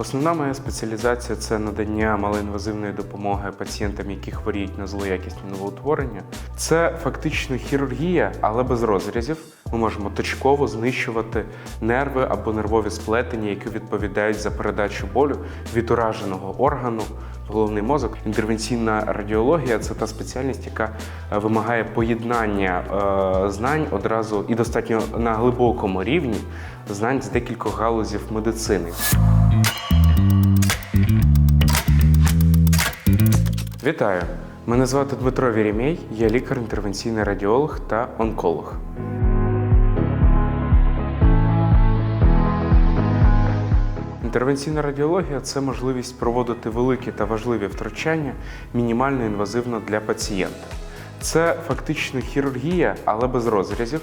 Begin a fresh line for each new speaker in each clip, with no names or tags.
Основна моя спеціалізація це надання малоінвазивної допомоги пацієнтам, які хворіють на злоякісні новоутворення. Це фактично хірургія, але без розрізів. Ми можемо точково знищувати нерви або нервові сплетення, які відповідають за передачу болю від ураженого органу в головний мозок. Інтервенційна радіологія це та спеціальність, яка е, вимагає поєднання е, знань одразу і достатньо на глибокому рівні знань з декількох галузів медицини. Вітаю! Мене звати Дмитро Вірімєй, я лікар, інтервенційний радіолог та онколог. Інтервенційна радіологія це можливість проводити великі та важливі втручання мінімально інвазивно для пацієнта. Це фактично хірургія, але без розрізів.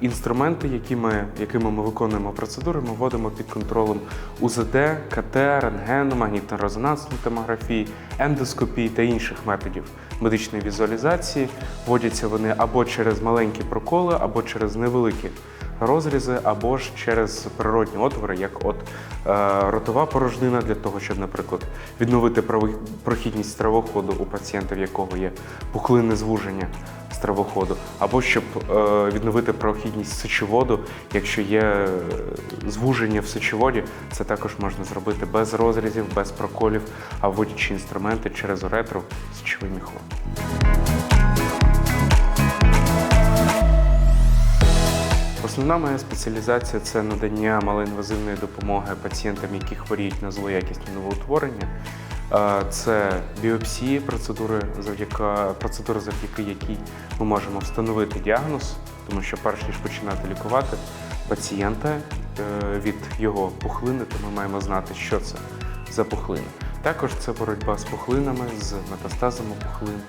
Інструменти, якими, якими ми виконуємо процедури, ми вводимо під контролем УЗД, КТ, рентгену, магнітно-резонансної томографії, ендоскопії та інших методів медичної візуалізації. Вводяться вони або через маленькі проколи, або через невеликі розрізи, або ж через природні отвори, як от е, ротова порожнина, для того, щоб, наприклад, відновити прохідність стравоходу у пацієнта, в якого є пухлинне звуження стравоходу, або щоб е, відновити прохідність сечоводу, якщо є е, звуження в сечоводі, це також можна зробити без розрізів, без проколів, а вводячи інструменти через уретру сечовий міхур. Основна моя спеціалізація це надання малоінвазивної допомоги пацієнтам, які хворіють на злоякісні новоутворення. Це біопсії, процедури, завдяки, процедури, завдяки якій ми можемо встановити діагноз, тому що перш ніж починати лікувати пацієнта е, від його пухлини, то ми маємо знати, що це за пухлина. Також це боротьба з пухлинами, з метастазами пухлин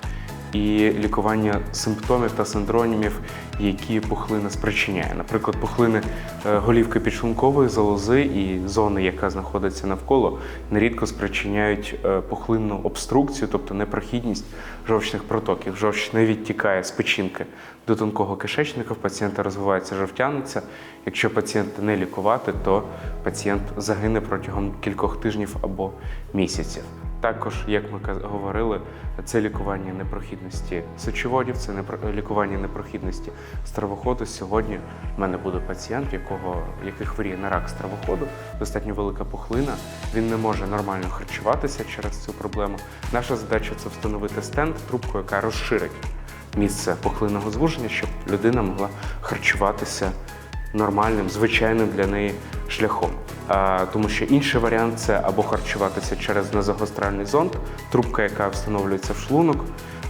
і лікування симптомів та синдромів, які пухлина спричиняє. Наприклад, пухлини е, голівки підшлункової залози і зони, яка знаходиться навколо, нерідко спричиняють е, пухлинну обструкцію, тобто непрохідність жовчних протоків. Жовч не відтікає з печінки до тонкого кишечника, в пацієнта розвивається жовтяниця. Якщо пацієнта не лікувати, то пацієнт загине протягом кількох тижнів або місяців. Також, як ми говорили, це лікування непрохідності сечоводів, це лікування непрохідності стравоходу. Сьогодні в мене буде пацієнт, якого який хворіє на рак стравоходу, достатньо велика пухлина. Він не може нормально харчуватися через цю проблему. Наша задача це встановити стенд, трубку, яка розширить місце пухлинного звуження, щоб людина могла харчуватися нормальним, звичайним для неї шляхом. Тому що інший варіант це або харчуватися через назогостральний зонд, трубка, яка встановлюється в шлунок,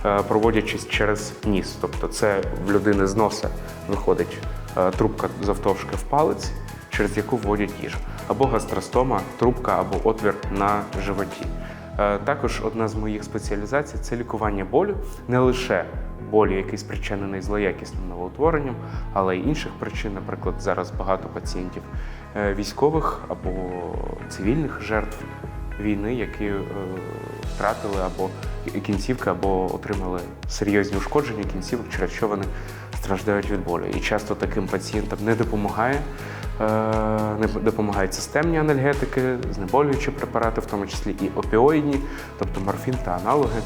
е, проводячись через ніс. Тобто це в людини з носа виходить е, трубка завтовшки в палець, через яку вводять їжу. Або гастростома, трубка або отвір на животі. Е, Також одна з моїх спеціалізацій це лікування болю, не лише болю, який спричинений злоякісним новоутворенням, але й інших причин. Наприклад, зараз багато пацієнтів військових або цивільних жертв війни, які е, втратили або кінцівки, або отримали серйозні ушкодження кінцівок, через що вони страждають від болю. І часто таким пацієнтам не допомагає. е, Не допомагають системні анальгетики, знеболюючі препарати, в тому числі і опіоїдні, тобто морфін та аналоги.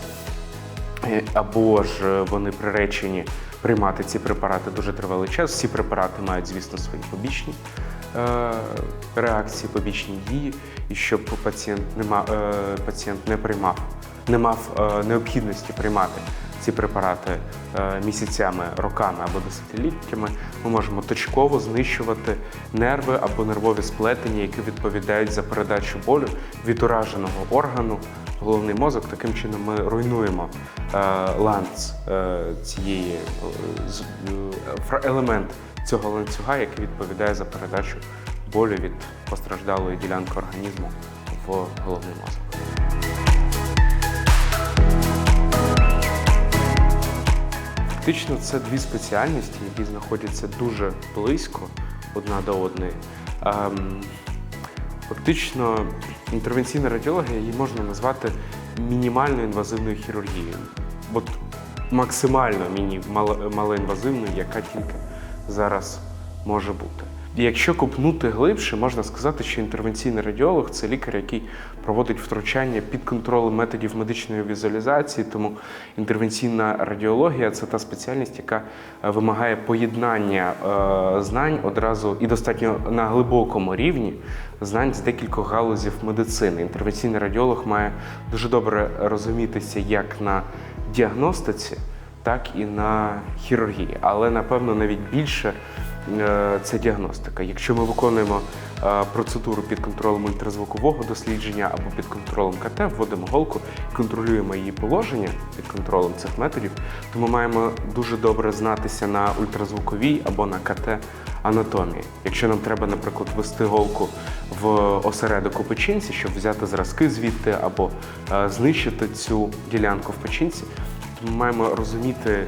Е, або ж е, вони приречені приймати ці препарати дуже тривалий час. Всі препарати мають, звісно, свої побічні е, реакції, побічні дії, і щоб пацієнт не, ма- е, пацієнт не приймав, не мав е, необхідності приймати ці препарати е, місяцями, роками або десятиліттями, ми можемо точково знищувати нерви або нервові сплетення, які відповідають за передачу болю від ураженого органу головний мозок. Таким чином ми руйнуємо е, ланц е, цієї е, елемент цього ланцюга, який відповідає за передачу болю від постраждалої ділянки організму в головний мозок. Фактично, це дві спеціальності, які знаходяться дуже близько одна до одної. Фактично, інтервенційна радіологія її можна назвати мінімально інвазивною хірургією. От максимально міні, малоінвазивною, яка тільки зараз може бути. Якщо копнути глибше, можна сказати, що інтервенційний радіолог це лікар, який проводить втручання під контролем методів медичної візуалізації. Тому інтервенційна радіологія це та спеціальність, яка е, вимагає поєднання е, знань одразу і достатньо на глибокому рівні знань з декількох галузів медицини. Інтервенційний радіолог має дуже добре розумітися як на діагностиці, так і на хірургії, але напевно навіть більше це діагностика. Якщо ми виконуємо е, процедуру під контролем ультразвукового дослідження або під контролем КТ, вводимо голку і контролюємо її положення під контролем цих методів, то ми маємо дуже добре знатися на ультразвуковій або на КТ анатомії. Якщо нам треба, наприклад, ввести голку в осередок у печінці, щоб взяти зразки звідти або е, знищити цю ділянку в печінці, то ми маємо розуміти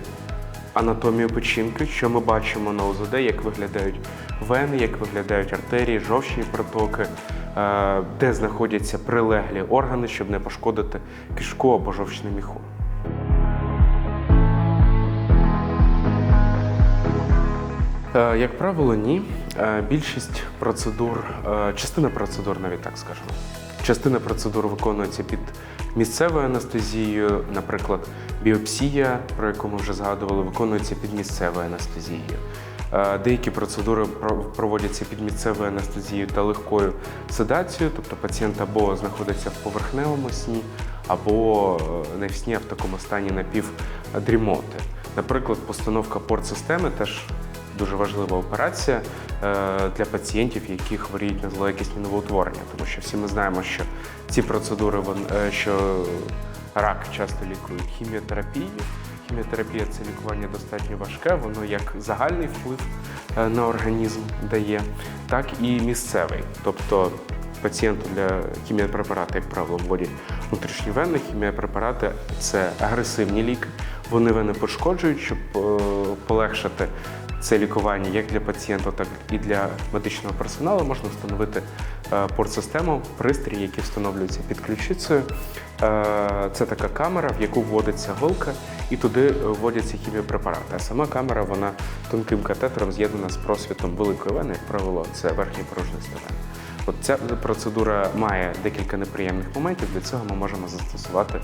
анатомію печінки, що ми бачимо на ОЗД, як виглядають вени, як виглядають артерії, жовчні протоки, е, де знаходяться прилеглі органи, щоб не пошкодити кишку або жовчне міхур. Е, Як правило, ні. Е, Більшість процедур, частина процедур, навіть так скажемо. Частина процедур виконується під місцевою анестезією, наприклад, біопсія, про яку ми вже згадували, виконується під місцевою анестезією. Е, Деякі процедури проводяться під місцевою анестезією та легкою седацією, тобто пацієнт або знаходиться в поверхневому сні, або не в сні, а в такому стані напівдрімоти. Наприклад, постановка портсистеми теж дуже важлива операція е, для пацієнтів, які хворіють на злоякісні новоутворення, тому що всі ми знаємо, що ці процедури е, що рак часто лікують хіміотерапією. Хіміотерапія це лікування достатньо важке, воно як загальний вплив е, на організм дає, так і місцевий. Тобто пацієнту для хіміопрепарати, як правило, вводять внутрішньовенні хіміопрепарати це агресивні ліки. Вони вени пошкоджують, щоб полегшити це лікування як для пацієнта, так і для медичного персоналу. Можна встановити е, портсистему, пристрій, який встановлюється під ключицею. Е, Це така камера, в яку вводиться голка, і туди вводяться хіміопрепарати. А сама камера вона тонким катетером з'єднана з просвітом великої вени, як правило, це верхній порожній стаден. От ця процедура має декілька неприємних моментів. Для цього ми можемо застосувати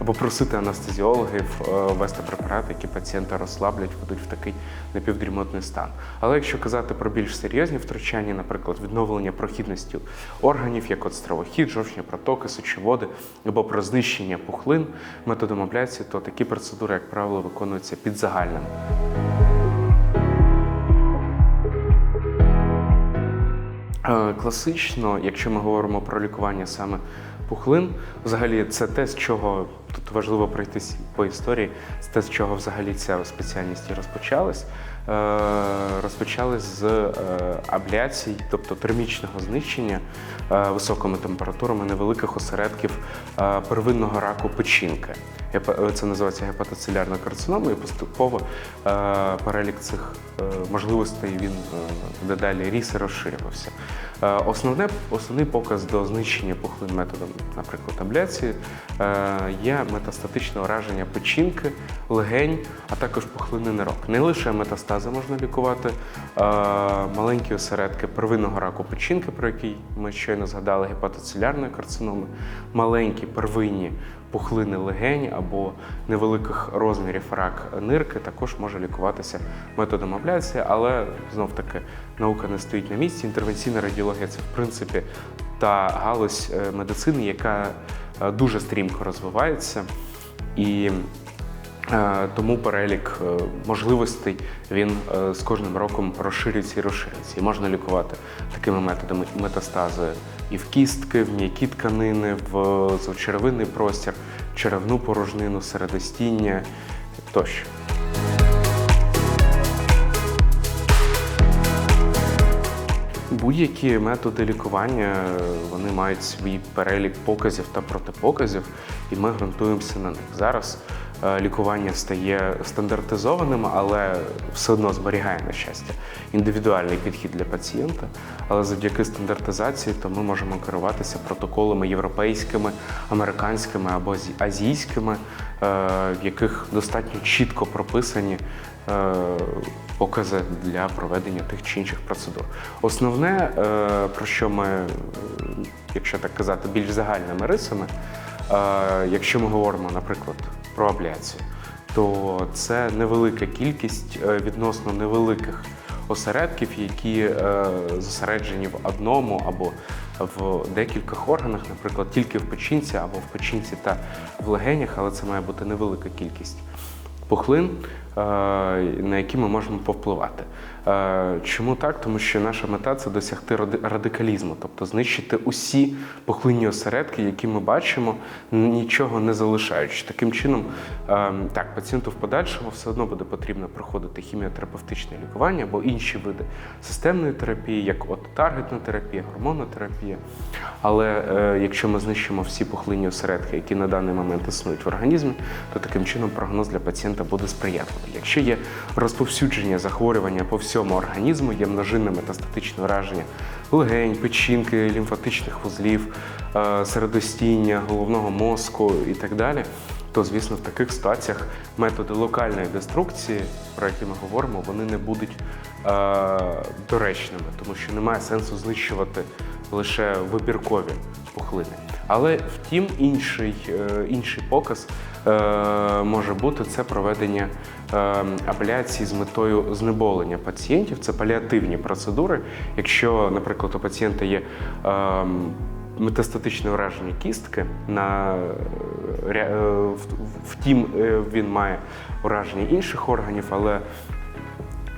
або просити анестезіологів е, ввести препарати, які пацієнта розслаблять, ведуть в такий напівдрімотний стан. Але якщо казати про більш серйозні втручання, наприклад, відновлення прохідності органів, як от стравохід, жовчні протоки, сечоводи, або про знищення пухлин методом абляції, то такі процедури, як правило, виконуються під загальним. Класично, якщо ми говоримо про лікування саме пухлин, взагалі це те, з чого тут важливо пройтись по історії, це те, з чого взагалі ця спеціальність і розпочалась. Е, з е, абляцій, тобто термічного знищення е, високими температурами невеликих осередків е, первинного раку печінки. Гепа- Це називається гепатоцелярна карцинома, і поступово е, перелік цих е, можливостей він е, дедалі ріс і розширювався. Е, Основне, основний показ до знищення пухлин методом, наприклад, абляції, е, є метастатичне ураження печінки, легень, а також пухлини нирок. Не лише метастази можна лікувати, е, маленькі осередки первинного раку печінки, про який ми щойно згадали, гепатоцелярної карциноми, маленькі первинні пухлини легень або невеликих розмірів рак нирки також може лікуватися методом абляції, але знов таки наука не стоїть на місці. Інтервенційна радіологія це в принципі та галузь е, медицини, яка е, дуже стрімко розвивається. І Е, Тому перелік можливостей він з кожним роком розширюється і розширюється. І можна лікувати такими методами метастази і в кістки, в м'які тканини, в черевинний простір, черевну порожнину, середостіння тощо. Будь-які методи лікування е, вони мають свій перелік показів та протипоказів, і ми ґрунтуємося на них. Зараз е, лікування стає стандартизованим, але все одно зберігає на щастя індивідуальний підхід для пацієнта. Але завдяки стандартизації, то ми можемо керуватися протоколами європейськими, американськими або азійськими, е, в яких достатньо чітко прописані е, покази для проведення тих чи інших процедур. Основне, е, про що ми, е, якщо так казати, більш загальними рисами, е, якщо ми говоримо, наприклад, про абляцію, то це невелика кількість е, відносно невеликих осередків, які е, зосереджені в одному або в декількох органах, наприклад, тільки в печінці або в печінці та в легенях, але це має бути невелика кількість пухлин, на які ми можемо повпливати. Е, Чому так? Тому що наша мета це досягти ради- радикалізму, тобто знищити усі пухлинні осередки, які ми бачимо, нічого не залишаючи. Таким чином, е, так, пацієнту в подальшому все одно буде потрібно проходити хіміотерапевтичне лікування або інші види системної терапії, як от таргетна терапія, гормонотерапія. Але е, якщо ми знищимо всі пухлинні осередки, які на даний момент існують в організмі, то таким чином прогноз для пацієнта буде сприятливий. Якщо є розповсюдження захворювання по всьому організму, є множинне метастатичне враження легень, печінки, лімфатичних вузлів, е, середостіння, головного мозку і так далі. То, звісно, в таких ситуаціях методи локальної деструкції, про які ми говоримо, вони не будуть е, доречними, тому що немає сенсу знищувати лише вибіркові пухлини. Але втім, інший, е, інший показ може бути це проведення е, абляції з метою знеболення пацієнтів. Це паліативні процедури. Якщо, наприклад, у пацієнта є е, метастатичне враження кістки, на, е, е, втім, е, він має ураження інших органів, але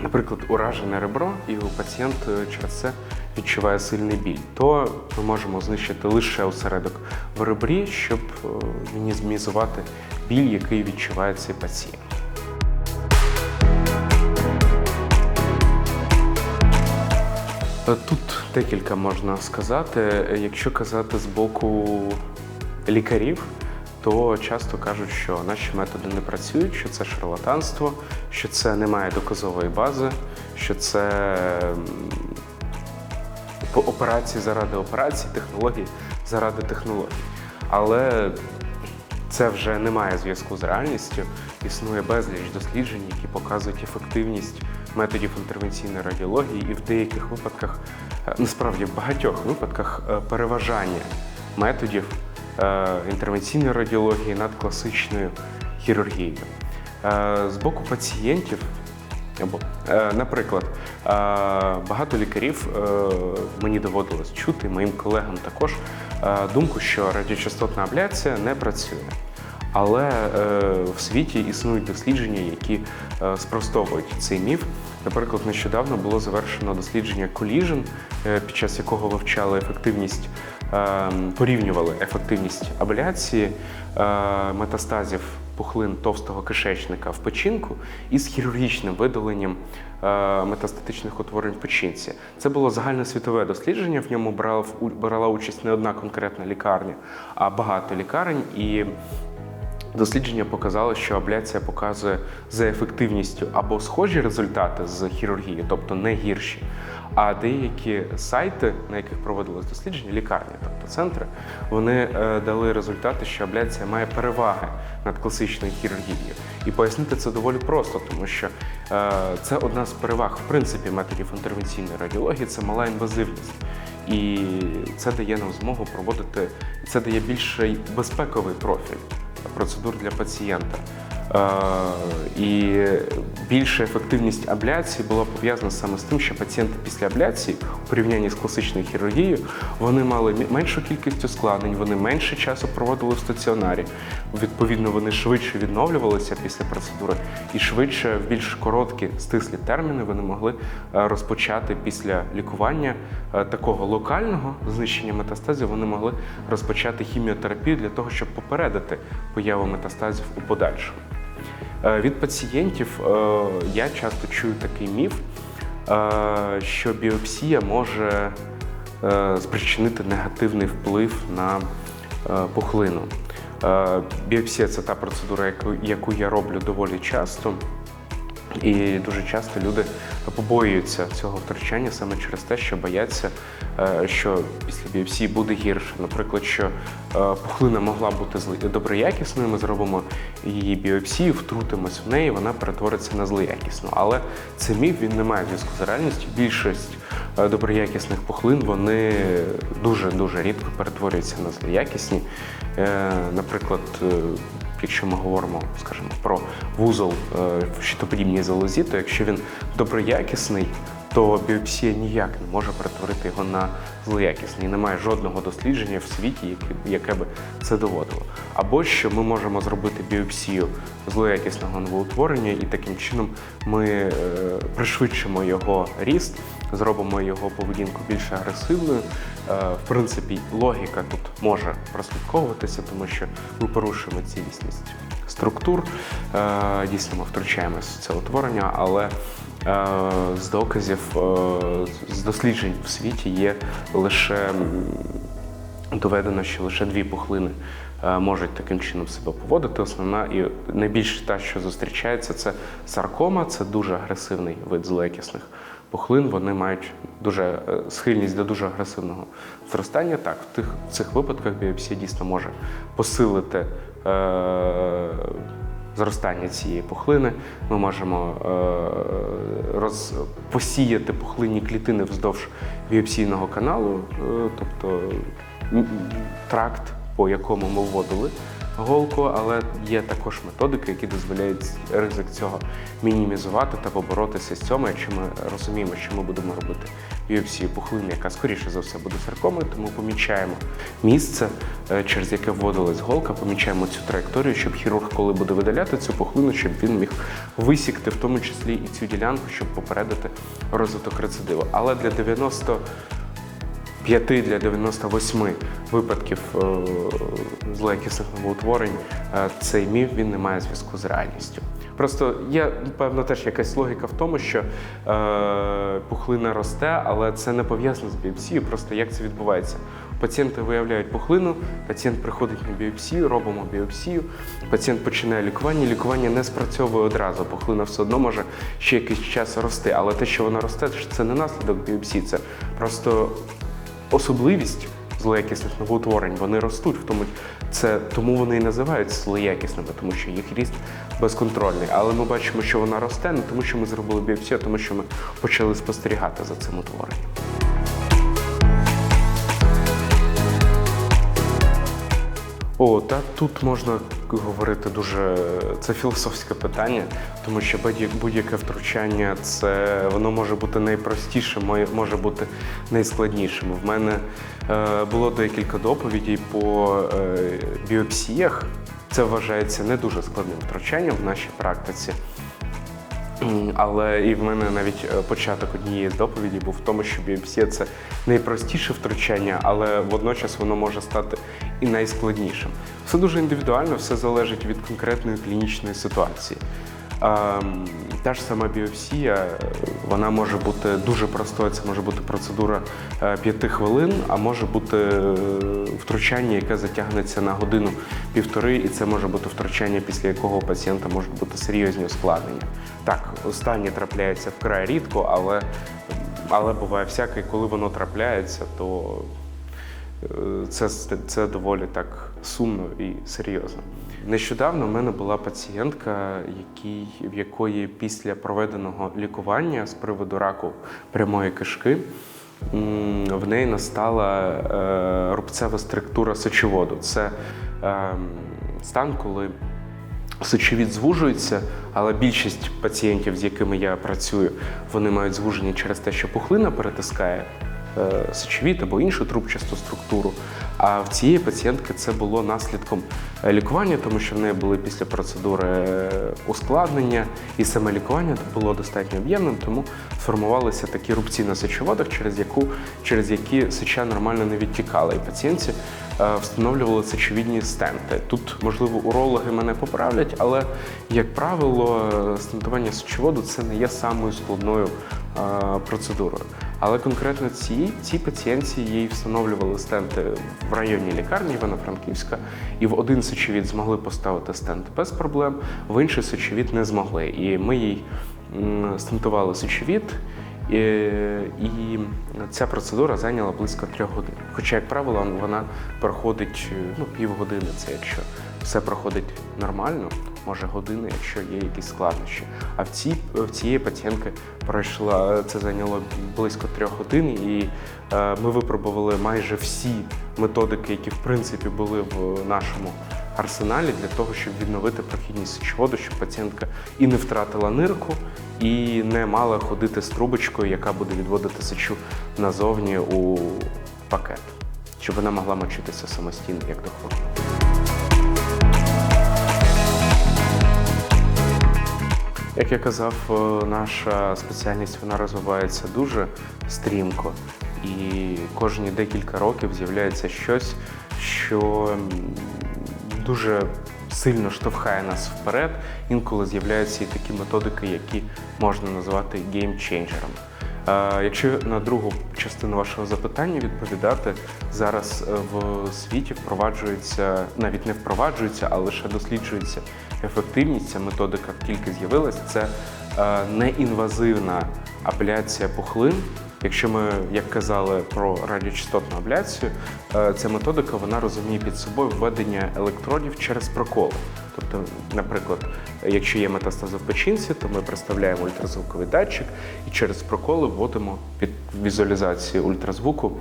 наприклад, уражене ребро, і пацієнт е, через це відчуває сильний біль, то ми можемо знищити лише осередок в ребрі, щоб мінімізувати біль, який відчуває цей пацієнт. Тут декілька можна сказати. Е, Якщо казати з боку лікарів, то часто кажуть, що наші методи не працюють, що це шарлатанство, що це немає доказової бази, що це операції заради операції, технології заради технологій. Але це вже не має зв'язку з реальністю. Існує безліч досліджень, які показують ефективність методів інтервенційної радіології, і в деяких випадках, е, насправді в багатьох випадках, е, переважання методів е, інтервенційної радіології над класичною хірургією. З боку пацієнтів наприклад, багато лікарів мені доводилось чути, моїм колегам також, думку, що радіочастотна абляція не працює. Але е, в світі існують дослідження, які е, спростовують цей міф. Наприклад, нещодавно було завершено дослідження Collision, е, під час якого вивчали ефективність, е, порівнювали ефективність абляції е, метастазів пухлин товстого кишечника в печінку із хірургічним видаленням е, метастатичних утворень в печінці. Це було загальносвітове дослідження. В ньому брала, брала участь не одна конкретна лікарня, а багато лікарень. І Дослідження показало, що абляція показує за ефективністю або схожі результати з хірургії, тобто не гірші. А деякі сайти, на яких проводилось дослідження, лікарні, тобто центри, вони е, дали результати, що абляція має переваги над класичною хірургією. І пояснити це доволі просто, тому що е, це одна з переваг в принципі методів інтервенційної радіології це мала інвазивність. І це дає нам змогу проводити, це дає більший безпековий профіль процедур для пацієнта. Е, І більша ефективність абляції була пов'язана саме з тим, що пацієнти після абляції, у порівнянні з класичною хірургією, вони мали меншу кількість ускладнень, вони менше часу проводили в стаціонарі. Відповідно, вони швидше відновлювалися після процедури і швидше, в більш короткі стислі терміни, вони могли е, розпочати після лікування е, такого локального знищення метастазів. Вони могли розпочати хіміотерапію для того, щоб попередити появу метастазів у подальшому. Е, Від пацієнтів е, я часто чую такий міф, е, що біопсія може спричинити негативний вплив на пухлину. Біопсія це та процедура, яку я роблю доволі часто. І дуже часто люди побоюються цього втручання саме через те, що бояться, е, що після біопсії буде гірше. Наприклад, що е, пухлина могла бути доброякісною, ми зробимо її біопсію, втрутимось в неї, вона перетвориться на злоякісну. Але це міф, він не має зв'язку з реальністю. Більшість е, доброякісних пухлин вони дуже дуже рідко перетворюються на злоякісні. Наприклад, якщо ми говоримо, скажімо, про вузол е, в щитоподібній залозі, то якщо він доброякісний, то біопсія ніяк не може перетворити його на злоякісний. Немає жодного дослідження в світі, яке, яке би це доводило. Або що ми можемо зробити біопсію злоякісного новоутворення, і таким чином ми е, пришвидшимо його ріст, зробимо його поведінку більш агресивною. Е, в принципі, логіка тут може прослідковуватися, тому що ми порушуємо цілісність структур, е, дійсно ми втручаємося в це утворення, але е, з доказів, з досліджень в світі є лише доведено, що лише дві пухлини можуть таким чином себе поводити. Основна і найбільш та, що зустрічається, це саркома, це дуже агресивний вид злоякісних пухлин. Вони мають дуже е, схильність до дуже агресивного зростання. Так, в тих в цих випадках біопсія дійсно може посилити. Е, Зростання цієї пухлини ми можемо е, роз, посіяти пухлинні клітини вздовж біопсійного каналу, е, тобто тракт, по якому ми вводили голку, але є також методики, які дозволяють ризик цього мінімізувати та поборотися з цьому, якщо ми розуміємо, що ми будемо робити біопсію пухлини, яка скоріше за все буде саркомою, тому помічаємо місце, е, через яке вводилась голка, помічаємо цю траєкторію, щоб хірург, коли буде видаляти цю пухлину, щоб він міг висікти в тому числі і цю ділянку, щоб попередити розвиток рецидиву. Але для 90 5 для 98 випадків е, злоякісних новоутворень е, цей міф він не має зв'язку з реальністю. Просто є, певно, теж якась логіка в тому, що е, пухлина росте, але це не пов'язано з біопсією. Просто як це відбувається? Пацієнти виявляють пухлину, пацієнт приходить на біопсію, робимо біопсію, пацієнт починає лікування. Лікування не спрацьовує одразу. Пухлина все одно може ще якийсь час рости, але те, що вона росте, це не наслідок біопсії, це просто особливість злоякісних новоутворень. Вони ростуть, в тому це тому вони і називають злоякісними, тому що їх ріст безконтрольний. Але ми бачимо, що вона росте, не тому що ми зробили біопсію, а тому що ми почали спостерігати за цим утворенням. О, та тут можна говорити дуже це філософське питання, тому що будь- будь-яке втручання це воно може бути найпростішим, може бути найскладнішим. В мене е, було декілька доповідей по е, біопсіях. Це вважається не дуже складним втручанням в нашій практиці. Але і в мене навіть е, початок однієї з доповіді був в тому, що біопсія це найпростіше втручання, але водночас воно може стати і найскладнішим. Все дуже індивідуально, все залежить від конкретної клінічної ситуації. Та ж сама біопсія, е, вона може бути дуже простою. Це може бути процедура е, п'яти хвилин, а може бути е, втручання, яке затягнеться на годину-півтори, і це може бути втручання, після якого у пацієнта можуть бути серйозні ускладнення. Так, останнє трапляється вкрай рідко, але, але буває всяке, і коли воно трапляється, то це, це доволі так сумно і серйозно. Нещодавно в мене була пацієнтка, якій, в якої після проведеного лікування з приводу раку прямої кишки в неї настала е, рубцева структура сечоводу. Це е, стан, коли Сечовід звужується, але більшість пацієнтів, з якими я працюю, вони мають звуження через те, що пухлина перетискає е, сечовід або іншу трубчасту структуру. А в цієї пацієнтки це було наслідком е, лікування, тому що в неї були після процедури е, ускладнення, і саме лікування було достатньо об'ємним, тому сформувалися такі рубці на сечоводах, через яку через які сеча нормально не відтікала. І пацієнтці е, встановлювали сечовідні стенти. Тут, можливо, урологи мене поправлять, але, як правило, стентування сечоводу це не є самою складною процедурою. Але конкретно цій, цій пацієнтці їй встановлювали стенти в районній лікарні Івано-Франківська, і в один сечовід змогли поставити стент без проблем, в інший сечовід не змогли. І ми їй стентували сечовід, і, і ця процедура зайняла близько трьох годин. Хоча, як правило, вона проходить е, ну, півгодини, це якщо все проходить нормально, може години, якщо є якісь складнощі. А в цій в цієї пацієнтки пройшла це зайняло близько трьох годин, і е, ми випробували майже всі методики, які в принципі були в нашому арсеналі для того, щоб відновити прохідність сечоводу, щоб пацієнтка і не втратила нирку, і не мала ходити з трубочкою, яка буде відводити сечу назовні у пакет, щоб вона могла мочитися самостійно, як доходить. Як я казав, е, наша спеціальність вона розвивається дуже стрімко, і кожні декілька років з'являється щось, що дуже сильно штовхає нас вперед. Інколи з'являються і такі методики, які можна назвати геймчейнджерами. Е, Якщо на другу частину вашого запитання відповідати, зараз е, в світі впроваджується, навіть не впроваджується, а лише досліджується ефективність. Ця методика тільки з'явилася. Це е, неінвазивна абляція пухлин. Якщо ми, як казали, про радіочастотну абляцію, е, ця методика вона розуміє під собою введення електродів через проколи. Тобто, наприклад, якщо є метастази в печінці, то ми представляємо ультразвуковий датчик і через проколи вводимо під візуалізацію ультразвуку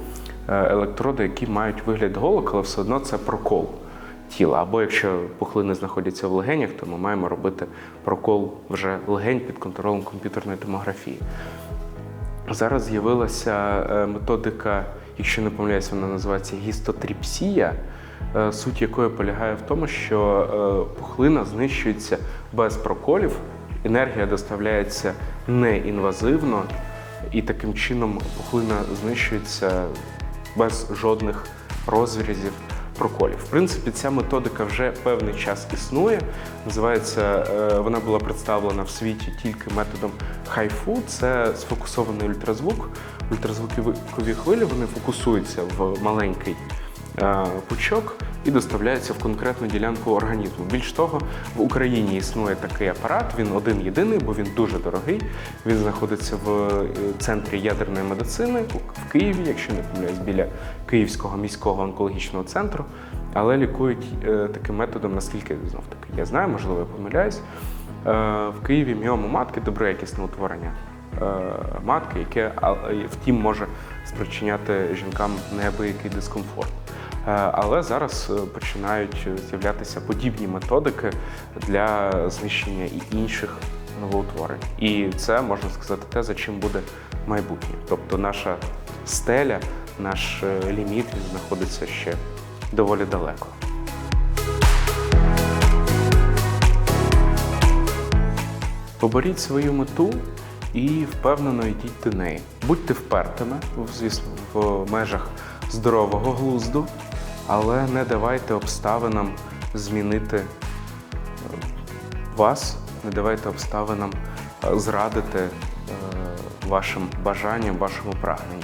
е, електроди, які мають вигляд голок, але все одно це прокол тіла. Або якщо пухлини знаходяться в легенях, то ми маємо робити прокол вже легень під контролем комп'ютерної томографії. Зараз з'явилася е, методика, якщо не помиляюсь, вона називається гістотріпсія, е, суть якої полягає в тому, що е, пухлина знищується без проколів, енергія доставляється неінвазивно, і таким чином пухлина знищується без жодних розрізів проколів. В принципі, ця методика вже певний час існує. Називається, е, вона була представлена в світі тільки методом хайфу. Це сфокусований ультразвук. Ультразвукові хвилі вони фокусуються в маленький пучок і доставляються в конкретну ділянку організму. Більш того, в Україні існує такий апарат. Він один єдиний, бо він дуже дорогий. Він знаходиться в е, центрі ядерної медицини в Києві, якщо не помиляюсь, біля Київського міського онкологічного центру. Але лікують е, таким методом, наскільки знов таки я знаю, можливо, я помиляюсь. Е, в Києві міому матки доброякісне утворення е, матки, яке втім може спричиняти жінкам неабиякий дискомфорт. Е, Але зараз е, починають з'являтися подібні методики для знищення і інших новоутворень. І це можна сказати те, за чим буде майбутнє. Тобто наша стеля, наш е, ліміт він знаходиться ще доволі далеко. Поборіть свою мету і впевнено йдіть до неї. Будьте впертими, звісно, в межах здорового глузду, але не давайте обставинам змінити е, вас, не давайте обставинам е, зрадити е, вашим бажанням, вашому прагненню.